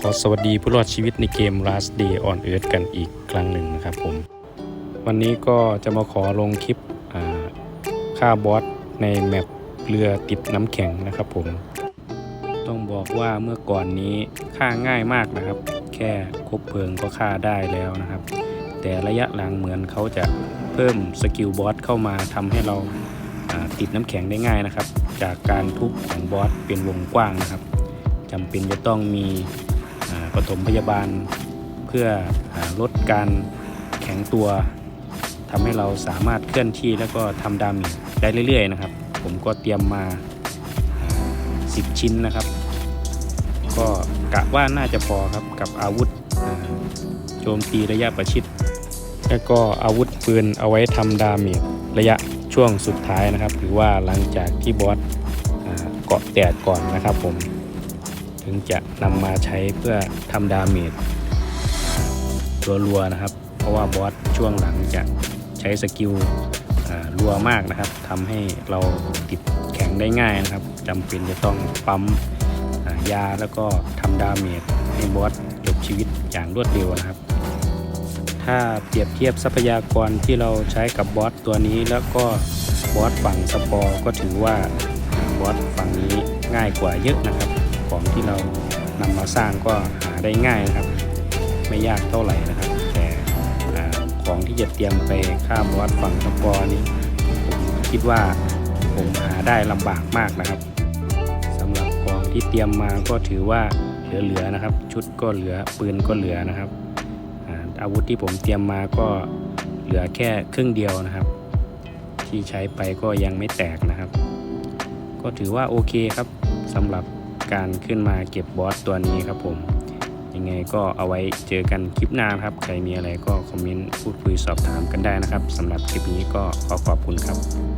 ขอสวัสดีผู้รอดชีวิตในเกม Last Day on Earth กันอีกครั้งหนึ่งนะครับผม วันนี้ก็จะมาขอลงคลิปฆ่าบอสในแมปเรือติดน้ำแข็งนะครับผม ต้องบอกว่าเมื่อก่อนนี้ฆ่าง่ายมากนะครับ แค่คบเพลิงก็ฆ่าได้แล้วนะครับ แต่ระยะหลังเหมือนเขาจะเพิ่มสกิลบอสเข้ามาทำให้เราติดน้ำแข็งได้ง่ายนะครับ จากการทุบของบอสเป็นวงกว้างนะครับจำเป็นจะต้องมี ปฐมพยาบาลเพื่อลดการแข็งตัวทำให้เราสามารถเคลื่อนที่แล้วก็ทำดาเมจได้เรื่อยๆนะครับ ผมก็เตรียมมา 10 ชิ้นนะครับ ก็กะว่าน่าจะพอครับกับอาวุธโจมตีระยะประชิด แล้วก็อาวุธปืนเอาไว้ทำดาเมจระยะช่วงสุดท้ายนะครับ หรือว่าหลังจากที่บอสเกาะแตกก่อนนะครับผม ถึงจะนำมาใช้เพื่อทำดาเมจรัวๆนะครับ เพราะว่าบอสช่วงหลังจะใช้สกิลรัวมากนะครับทำให้เราติดแข็งได้ง่ายนะครับจำเป็นจะต้องปั๊มยาแล้วก็ทำดาเมจให้บอสจบชีวิตอย่างรวดเร็วนะครับ ถ้าเปรียบเทียบทรัพยากรที่เราใช้กับบอสตัวนี้แล้วก็บอสฝั่งสปอร์ก็ถือว่าบอสฝั่งนี้ง่ายกว่าเยอะนะครับ ของที่เรานำมาสร้างก็หาได้ง่ายนะครับ ไม่ยากเท่าไหร่นะครับ แต่ของที่จะเตรียมไปฆ่าบอสฝั่งสปอนี้ผมคิดว่าผมหาได้ลำบากมากนะครับสำหรับของที่เตรียมมาก็ถือว่าเหลือๆนะครับ ชุดก็เหลือปืนก็เหลือนะครับอาวุธที่ผมเตรียมมาก็เหลือแค่ครึ่งเดียวนะครับ ที่ใช้ไปก็ยังไม่แตกนะครับ ก็ถือว่าโอเคครับสำหรับ การขึ้นมาเก็บบอสตัวนี้ครับผม ยังไงก็เอาไว้เจอกันคลิปหน้าครับ ใครมีอะไรก็คอมเมนต์พูดคุยสอบถามกันได้นะครับสำหรับคลิปนี้ก็ขอขอบคุณครับ